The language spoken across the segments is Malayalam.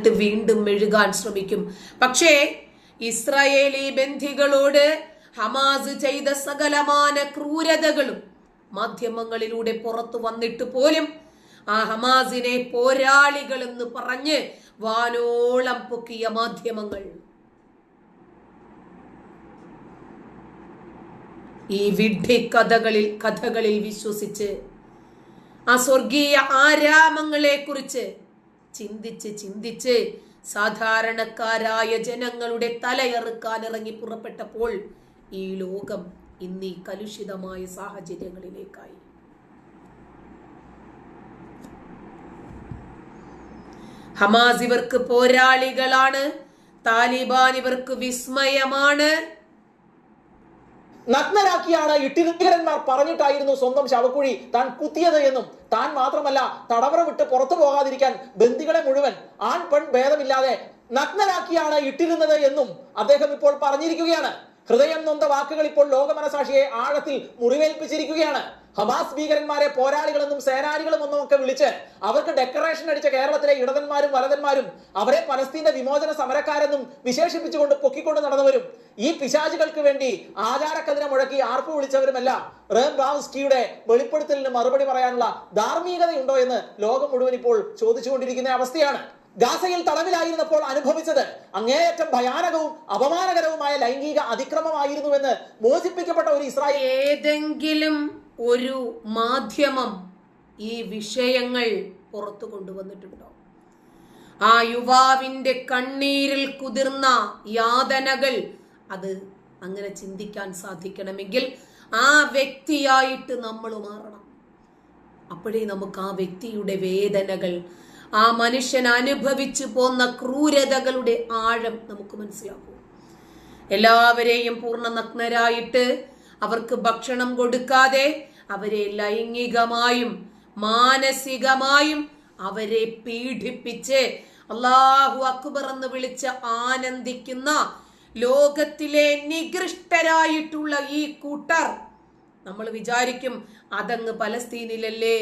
എന്നിട്ട് വീണ്ടും മെഴുകാൻ ശ്രമിക്കും. പക്ഷേ ഇസ്രായേലി ബന്ധികളോട് ഹമാസ് ചെയ്ത സകലമാന ക്രൂരതകളും മാധ്യമങ്ങളിലൂടെ പുറത്തു വന്നിട്ട് പോലും ആ ഹമാസിനെ പോരാളികൾ എന്ന് പറഞ്ഞ് വാനോളം പൊക്കിയ മാധ്യമങ്ങൾ. ഈ വിഡ്ഢി കഥകളിൽ കഥകളിൽ വിശ്വസിച്ച് ആ സ്വർഗീയ ആരാമങ്ങളെ കുറിച്ച് ചിന്തിച്ച് ചിന്തിച്ച് സാധാരണക്കാരായ ജനങ്ങളുടെ തലയറുക്കാൻ ഇറങ്ങി പുറപ്പെട്ടപ്പോൾ ഈ ലോകം ഇന്നീ കലുഷിതമായ സാഹചര്യങ്ങളിലേക്കായി. ഹമാസ് ഇവർക്ക് പോരാളികളാണ് താലിബാൻ ഇവർക്ക് വിസ്മയമാണ്. നഗ്നരാക്കിയാണ് ഇട്ടിരുത്തികരന്മാർ പറഞ്ഞിട്ടായിരുന്നു സ്വന്തം ശവക്കുഴി താൻ കുത്തിയത് എന്നും. താൻ മാത്രമല്ല തടവറ വിട്ട് പുറത്തു പോകാതിരിക്കാൻ ബന്ദികളെ മുഴുവൻ ആൺ പെൺ ഭേദമില്ലാതെ നഗ്നരാക്കിയാണ് ഇട്ടിരുന്നത് എന്നും അദ്ദേഹം ഇപ്പോൾ പറഞ്ഞിരിക്കുകയാണ്. ഹൃദയം നൊന്ത വാക്കുകൾ ഇപ്പോൾ ലോകമനസാക്ഷിയെ ആഴത്തിൽ മുറിവേൽപ്പിച്ചിരിക്കുകയാണ്. ഹമാസ് ഭീകരന്മാരെ പോരാളികളെന്നും സേനാനികളും ഒന്നും ഒക്കെ വിളിച്ച് അവർക്ക് ഡെക്കറേഷൻ അടിച്ച കേരളത്തിലെ ഇടതന്മാരും വലതന്മാരും അവരെ പലസ്തീന്റെ വിമോചന സമരക്കാരെന്നും വിശേഷിപ്പിച്ചുകൊണ്ട് പൊക്കിക്കൊണ്ട് നടന്നവരും ഈ പിശാചുകൾക്ക് വേണ്ടി ആചാരക്കതിനെ മുഴക്കി ആർപ്പ് വിളിച്ചവരുമെല്ലാം റേം ബ്രാവ്സ്കിയുടെ വെളിപ്പെടുത്തലിന് മറുപടി പറയാനുള്ള ധാർമ്മികതയുണ്ടോ എന്ന് ലോകം മുഴുവൻ ഇപ്പോൾ ചോദിച്ചുകൊണ്ടിരിക്കുന്ന അവസ്ഥയാണ്. ഗാസയിൽ തടവിലായിരുന്നപ്പോൾ അനുഭവിച്ചത് അങ്ങേയറ്റം ഭയാനകവും അപമാനകരവുമായ ലൈംഗിക അതിക്രമമായിരുന്നുവെന്ന് മോചിപ്പിക്കപ്പെട്ട ഒരു ഇസ്രായേൽ ഏതെങ്കിലും ഒരു മാധ്യമം ഈ വിഷയങ്ങൾ പുറത്തു കൊണ്ടുവന്നിട്ടുണ്ടോ? ആ യുവാവിന്റെ കണ്ണീരിൽ കുതിർന്ന യാതനകൾ അത് അങ്ങനെ ചിന്തിക്കാൻ സാധിക്കണമെങ്കിൽ ആ വ്യക്തിയായിട്ട് നമ്മൾ മാറണം. അപ്പോഴേ നമുക്ക് ആ വ്യക്തിയുടെ വേദനകൾ ആ മനുഷ്യൻ അനുഭവിച്ചു പോന്ന ക്രൂരതകളുടെ ആഴം നമുക്ക് മനസ്സിലാക്കും. എല്ലാവരെയും പൂർണ നഗ്നരായിട്ട് അവർക്ക് ഭക്ഷണം കൊടുക്കാതെ അവരെ ലൈംഗികമായും മാനസികമായും അവരെ പീഡിപ്പിച്ച് അള്ളാഹു അക്ബർ എന്ന് വിളിച്ച് ആനന്ദിക്കുന്ന ലോകത്തിലെ നികൃഷ്ടരായിട്ടുള്ള ഈ കൂട്ടർ നമ്മൾ വിചാരിക്കും അതങ്ങ് പലസ്തീനിലല്ലേ?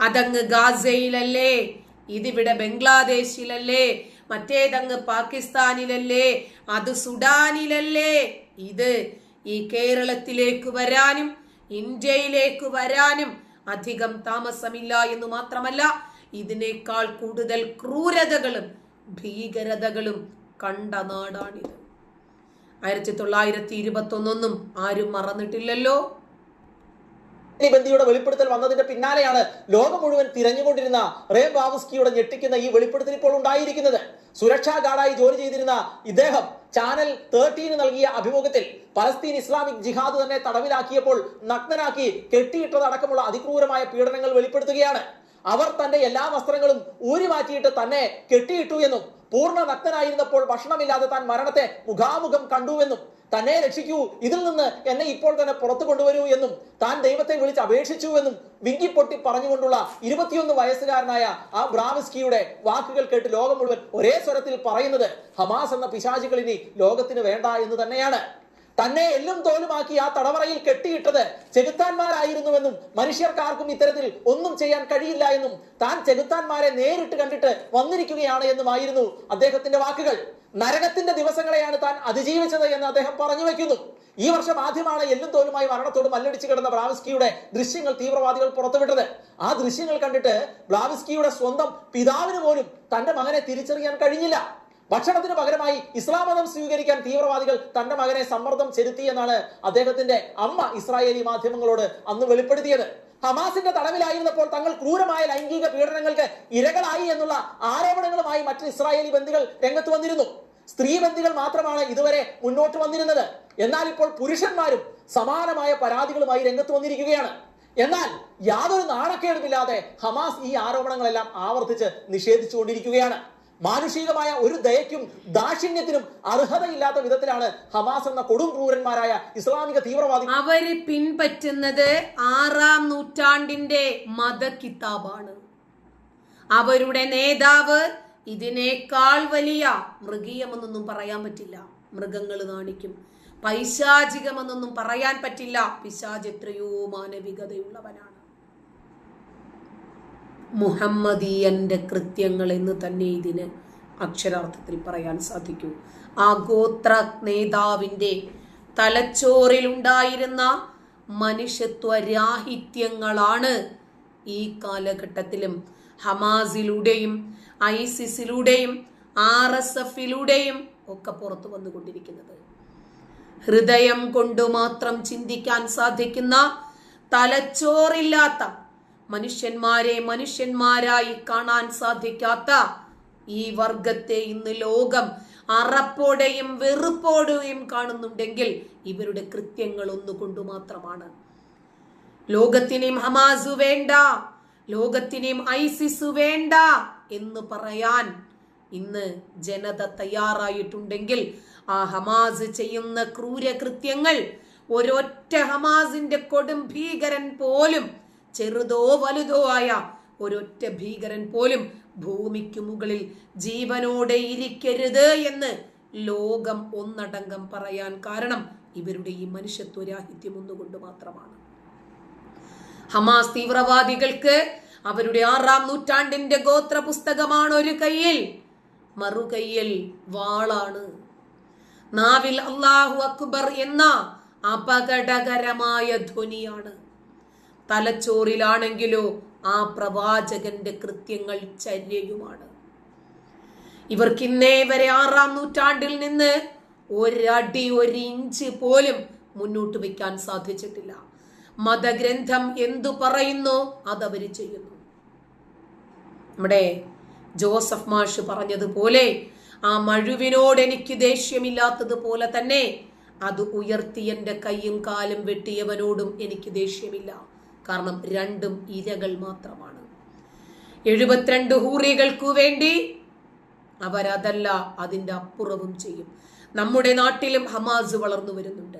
അതങ്ങ് ഗാസയിലല്ലേ? ഇതിവിടെ ബംഗ്ലാദേശിലല്ലേ? മറ്റേതങ്ങ് പാകിസ്ഥാനിലല്ലേ? അത് സുഡാനിലല്ലേ? ഇത് ഈ കേരളത്തിലേക്ക് വരാനും ഇന്ത്യയിലേക്ക് വരാനും അധികം താമസമില്ല എന്ന് മാത്രമല്ല ഇതിനേക്കാൾ കൂടുതൽ ക്രൂരതകളും ഭീകരതകളും കണ്ട നാടാണിത്. ആയിരത്തി തൊള്ളായിരത്തി ഇരുപത്തി ഒന്നൊന്നും ആരും മറന്നിട്ടില്ലല്ലോ? ബന്ദിയുടെ വെളിപ്പെടുത്തൽ വന്നതിന്റെ പിന്നാലെയാണ് ലോകം മുഴുവൻ തിരഞ്ഞുകൊണ്ടിരുന്ന റേ ബാബുസ്കിയുടെ ഞെട്ടിക്കുന്ന ഈ വെളിപ്പെടുത്തൽ ഇപ്പോൾ ഉണ്ടായിരിക്കുന്നത്. സുരക്ഷാ ഗാർഡായി ജോലി ചെയ്തിരുന്ന ഇദ്ദേഹം ചാനൽ തേർട്ടീന് നൽകിയ അഭിമുഖത്തിൽ പലസ്തീൻ ഇസ്ലാമിക് ജിഹാദ് തന്നെ തടവിലാക്കിയപ്പോൾ നഗ്നനാക്കി കെട്ടിയിട്ടതടക്കമുള്ള അതിക്രൂരമായ പീഡനങ്ങൾ വെളിപ്പെടുത്തുകയാണ്. അവർ തന്റെ എല്ലാ വസ്ത്രങ്ങളും ഊരി മാറ്റിയിട്ട് തന്നെ കെട്ടിയിട്ടു എന്നും പൂർണ ഭക്തനായിരുന്നപ്പോൾ ഭക്ഷണമില്ലാതെ താൻ മരണത്തെ മുഖാമുഖം കണ്ടുവെന്നും തന്നെ രക്ഷിക്കൂ ഇതിൽ നിന്ന് എന്നെ ഇപ്പോൾ തന്നെ പുറത്തു കൊണ്ടുവരൂ എന്നും താൻ ദൈവത്തെ വിളിച്ച് അപേക്ഷിച്ചു എന്നും വിങ്കിപ്പൊട്ടി പറഞ്ഞുകൊണ്ടുള്ള ഇരുപത്തിയൊന്ന് വയസ്സുകാരനായ ആ ബ്രാവിസ്കിയുടെ വാക്കുകൾ കേട്ട് ലോകം മുഴുവൻ ഒരേ സ്വരത്തിൽ പറയുന്നത് ഹമാസ് എന്ന പിശാചികൾ ഇനി ലോകത്തിന് വേണ്ട എന്ന് തന്നെയാണ്. തന്നെ എല്ലും തോലുമാക്കി ആ തടവറയിൽ കെട്ടിയിട്ടത് ചെകുത്താന്മാരായിരുന്നുവെന്നും മനുഷ്യർക്കാർക്കും ഇത്തരത്തിൽ ഒന്നും ചെയ്യാൻ കഴിയില്ല എന്നും താൻ ചെകുത്താന്മാരെ നേരിട്ട് കണ്ടിട്ട് വന്നിരിക്കുകയാണ് എന്നുമായിരുന്നു അദ്ദേഹത്തിന്റെ വാക്കുകൾ. നരകത്തിന്റെ ദിവസങ്ങളെയാണ് താൻ അതിജീവിച്ചത് എന്ന് അദ്ദേഹം പറഞ്ഞു വെക്കുന്നു. ഈ വർഷം ആദ്യമാണ് എല്ലും തോലുമായി മരണത്തോട് മല്ലടിച്ച് കിടന്ന ബ്ലാവിസ്കിയുടെ ദൃശ്യങ്ങൾ തീവ്രവാദികൾ പുറത്തുവിട്ടത്. ആ ദൃശ്യങ്ങൾ കണ്ടിട്ട് ബ്ലാവിസ്കിയുടെ സ്വന്തം പിതാവിന് പോലും തന്റെ മകനെ തിരിച്ചറിയാൻ കഴിഞ്ഞില്ല. ഭക്ഷണത്തിന് പകരമായി ഇസ്ലാം മതം സ്വീകരിക്കാൻ തീവ്രവാദികൾ തന്റെ മകനെ സമ്മർദ്ദം ചെലുത്തി എന്നാണ് അദ്ദേഹത്തിന്റെ അമ്മ ഇസ്രായേലി മാധ്യമങ്ങളോട് അന്ന് വെളിപ്പെടുത്തിയത്. ഹമാസിന്റെ തടവിലായിരുന്നപ്പോൾ തങ്ങൾ ക്രൂരമായ ലൈംഗിക പീഡനങ്ങൾക്ക് ഇരകളായി എന്നുള്ള ആരോപണങ്ങളുമായി മറ്റ് ഇസ്രായേലി ബന്ധികൾ രംഗത്ത് വന്നിരുന്നു. സ്ത്രീ ബന്ധികൾ മാത്രമാണ് ഇതുവരെ മുന്നോട്ട് വന്നിരുന്നത്. എന്നാൽ ഇപ്പോൾ പുരുഷന്മാരും സമാനമായ പരാതികളുമായി രംഗത്ത് വന്നിരിക്കുകയാണ്. എന്നാൽ യാതൊരു നാണക്കേടുമില്ലാതെ ഹമാസ് ഈ ആരോപണങ്ങളെല്ലാം ആവർത്തിച്ച് നിഷേധിച്ചുകൊണ്ടിരിക്കുകയാണ്. മാനുഷികമായ ഒരു ദയയ്ക്കും ദാക്ഷിണ്യത്തിനും അർഹതയില്ലാത്ത വിധത്തിലാണ് ഹമാസ് എന്ന കൊടും ക്രൂരന്മാരായ ഇസ്ലാമിക തീവ്രവാദി അവർ പിൻപറ്റുന്നത് ആറാം നൂറ്റാണ്ടിന്റെ മത കിതാബാണ് അവരുടെ നേതാവ് ഇതിനേക്കാൾ വലിയ മൃഗീയമെന്നൊന്നും പറയാൻ പറ്റില്ല. മൃഗങ്ങൾ കാണിക്കും. പൈശാചികമെന്നൊന്നും പറയാൻ പറ്റില്ല. പിശാജ് എത്രയോ മാനവികതയുള്ളവനാണ്. മുഹമ്മദീയന്റെ കൃത്യങ്ങൾ എന്ന് തന്നെ ഇതിന് അക്ഷരാർത്ഥത്തിൽ പറയാൻ സാധിക്കൂ. ആ ഗോത്ര നേതാവിന്റെ തലച്ചോറിലുണ്ടായിരുന്ന മനുഷ്യത്വ രാഹിത്യങ്ങളാണ് ഈ കാലഘട്ടത്തിലും ഹമാസിലൂടെയും ഐസിസിലൂടെയും ആർ എസ് എഫിലൂടെയും ഒക്കെ പുറത്തു വന്നുകൊണ്ടിരിക്കുന്നത്. ഹൃദയം കൊണ്ട് മാത്രം ചിന്തിക്കാൻ സാധിക്കുന്ന തലച്ചോറില്ലാത്ത മനുഷ്യന്മാരെ മനുഷ്യന്മാരായി കാണാൻ സാധിക്കാത്ത ഈ വർഗത്തെ ഇന്ന് ലോകം അറപ്പോടെയും വെറുപ്പോടെയും കാണുന്നുണ്ടെങ്കിൽ ഇവരുടെ കൃത്യങ്ങൾ ഒന്നുകൊണ്ട് മാത്രമാണ്. ലോകത്തിനെയും ഹമാസു വേണ്ട ലോകത്തിനെയും ഐസിസ് വേണ്ട എന്ന് പറയാൻ ഇന്ന് ജനത തയ്യാറായിട്ടുണ്ടെങ്കിൽ ആ ഹമാസ് ചെയ്യുന്ന ക്രൂരകൃത്യങ്ങൾ ഒരൊറ്റ ഹമാസിന്റെ കൊടും ഭീകരൻ പോലും ചെറുതോ വലുതോ ആയ ഒരൊറ്റ ഭീകരൻ പോലും ഭൂമിക്ക് മുകളിൽ ജീവനോടെ ഇരിക്കരുത് എന്ന് ലോകം ഒന്നടങ്കം പറയാൻ കാരണം ഇവരുടെ ഈ മനുഷ്യത്വരാഹിത്യം ഒന്നുകൊണ്ട് മാത്രമാണ്. ഹമാസ് തീവ്രവാദികൾക്ക് അവരുടെ ആറാം നൂറ്റാണ്ടിന്റെ ഗോത്ര പുസ്തകമാണ് ഒരു കയ്യിൽ. മറുകയ്യിൽ വാളാണ്. നാവിൽ അള്ളാഹു അക്ബർ എന്ന അപകടകരമായ ധ്വനിയാണ്. തലച്ചോറിലാണെങ്കിലോ ആ പ്രവാചകന്റെ കൃത്യങ്ങൾ ചര്യയുമാണ്. ഇവർക്ക് ഇന്നേ വരെ ആറാം നൂറ്റാണ്ടിൽ നിന്ന് ഒരടി ഒരിഞ്ച് പോലും മുന്നോട്ട് വയ്ക്കാൻ സാധിച്ചിട്ടില്ല. മതഗ്രന്ഥം എന്തു പറയുന്നു അതവർ ചെയ്യുന്നു. നമ്മുടെ ജോസഫ് മാഷ് പറഞ്ഞതുപോലെ ആ മഴുവിനോട് എനിക്ക് ദേഷ്യമില്ലാത്തതുപോലെ തന്നെ അത് ഉയർത്തി എന്റെ കൈയും കാലും വെട്ടിയവനോടും എനിക്ക് ദേഷ്യമില്ല. കാരണം രണ്ടും ഇരകൾ മാത്രമാണ്. എഴുപത്തിരണ്ട് ഹൂറികൾക്കു വേണ്ടി അവരതല്ല അതിന്റെ അപ്പുറവും ചെയ്യും. നമ്മുടെ നാട്ടിലും ഹമാസ് വളർന്നു വരുന്നുണ്ട്.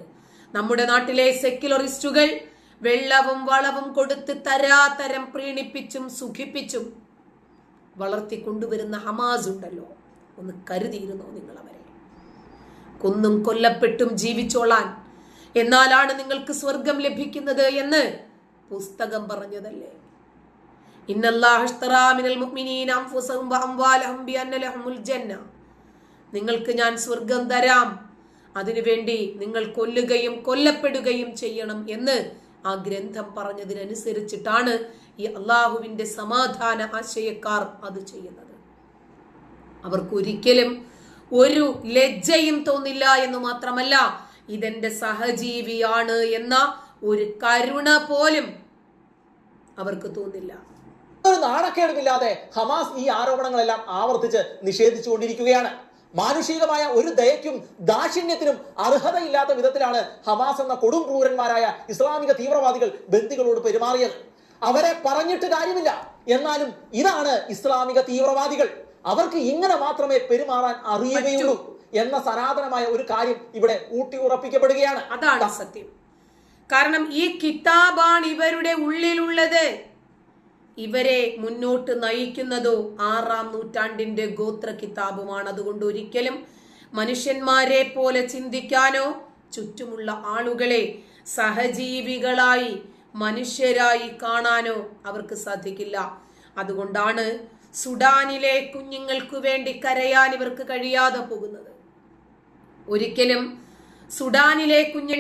നമ്മുടെ നാട്ടിലെ സെക്യുലറിസ്റ്റുകൾ വെള്ളവും വളവും കൊടുത്ത് തരാതരം പ്രീണിപ്പിച്ചും സുഖിപ്പിച്ചും വളർത്തിക്കൊണ്ടുവരുന്ന ഹമാസ് ഉണ്ടല്ലോ. ഒന്ന് കരുതിയിരുന്നോ നിങ്ങൾ അവരെ? കൊന്നും കൊല്ലപ്പെട്ടും ജീവിച്ചോളാൻ. എന്നാലാണ് നിങ്ങൾക്ക് സ്വർഗം ലഭിക്കുന്നത് എന്ന് പുസ്തകം പറഞ്ഞതല്ലേ? നിങ്ങൾക്ക് ഞാൻ സ്വർഗം തരാം. അതിനുവേണ്ടി നിങ്ങൾ കൊല്ലുകയും കൊല്ലപ്പെടുകയും ചെയ്യണം എന്ന് ആ ഗ്രന്ഥം പറഞ്ഞതിനനുസരിച്ചിട്ടാണ് ഈ അള്ളാഹുവിന്റെ സമാധാന ആശയക്കാർ അത് ചെയ്യുന്നത്. അവർക്കൊരിക്കലും ഒരു ലജ്ജയും തോന്നില്ല എന്ന് മാത്രമല്ല ഇതെന്റെ സഹജീവിയാണ് എന്ന ഒരു കരുണ പോലും അവർക്ക് തോന്നില്ല. ഒരു നാണക്കേടുമില്ലാതെ ഹമാസ് ഈ ആരോപണങ്ങളെല്ലാം ആവർത്തിച്ച് നിഷേധിച്ചുകൊണ്ടിരിക്കുകയാണ്. മാനുഷികമായ ഒരു ദയയ്ക്കും ദാക്ഷിണ്യത്തിനും അർഹതയില്ലാത്ത വിധത്തിലാണ് ഹമാസ് എന്ന കൊടും ക്രൂരന്മാരായ ഇസ്ലാമിക തീവ്രവാദികൾ ബന്ദികളോട് പെരുമാറിയത്. അവരെ പറഞ്ഞിട്ട് കാര്യമില്ല. എന്നാലും ഇതാണ് ഇസ്ലാമിക തീവ്രവാദികൾ. അവർക്ക് ഇങ്ങനെ മാത്രമേ പെരുമാറാൻ അറിയുകയുള്ളൂ എന്ന സനാതനമായ ഒരു കാര്യം ഇവിടെ ഊട്ടി ഉറപ്പിക്കപ്പെടുകയാണ്. അതാണ് സത്യം. കാരണം ഈ കിതാബാണ് ഇവരുടെ ഉള്ളിലുള്ളത്. ഇവരെ മുന്നോട്ട് നയിക്കുന്നതോ ആറാം നൂറ്റാണ്ടിന്റെ ഗോത്ര കിതാബുമാണ് അതുകൊണ്ട് ഒരിക്കലും മനുഷ്യന്മാരെ പോലെ ചിന്തിക്കാനോ ചുറ്റുമുള്ള ആളുകളെ സഹജീവികളായി മനുഷ്യരായി കാണാനോ അവർക്ക് സാധിക്കില്ല. അതുകൊണ്ടാണ് സുഡാനിലെ കുഞ്ഞുങ്ങൾക്ക് വേണ്ടി കരയാൻ ഇവർക്ക് കഴിയാതെ പോകുന്നത്. ഒരിക്കലും സുഡാനിലെ കുഞ്ഞു